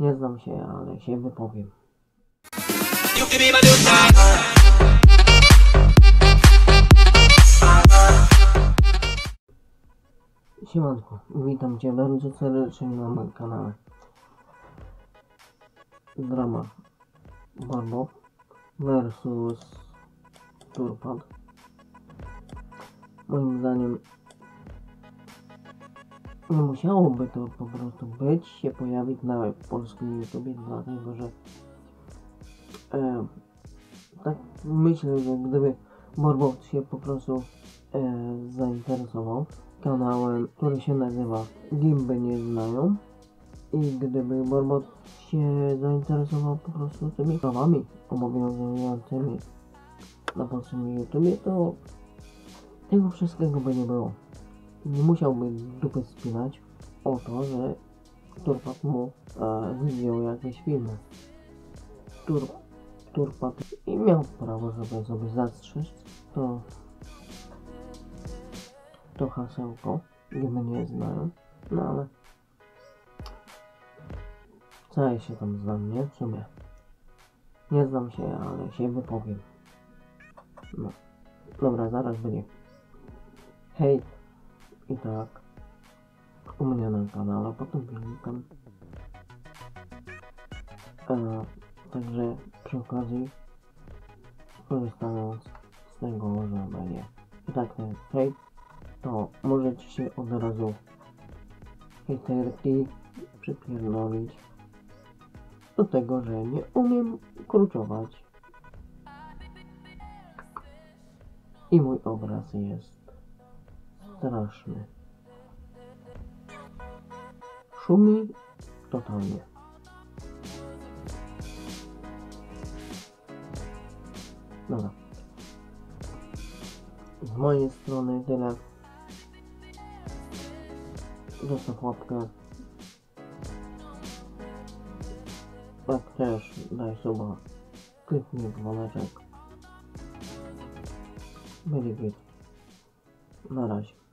Nie znam się, ale się wypowiem. Siemanko, witam Cię bardzo serdecznie na moim kanale. Drama Barbo versus Turpad. Moim zdaniem nie musiałoby to po prostu być, się pojawić na polskim YouTubie, dlatego że e, tak myślę, że gdyby Borbot się po prostu e, zainteresował kanałem, który się nazywa Gimby nie znają i gdyby Borbot się zainteresował po prostu tymi prawami obowiązującymi na polskim YouTubie, to tego wszystkiego by nie było. Nie musiałby dupy spinać o to, że Turpat mu e, jakieś filmy. Tur, Turpat i miał prawo, żeby sobie zastrzec to to hasełko, gdy mnie znają, no ale ja się tam znam, nie? W sumie nie znam się, ale się wypowiem. No, dobra, zaraz będzie hejt i tak u mnie na kanale, pod tym filmikiem. E, także przy okazji korzystając z tego, że będzie i tak ten hejt, to możecie się od razu hejterki przypierdolić do tego, że nie umiem kruczować i mój obraz jest straszny. Szumi totalnie. Dobra. Z mojej strony tyle. Zostaw łapkę. Jak też daj suba. Kliknij dzwoneczek. Będzie git. Na razie.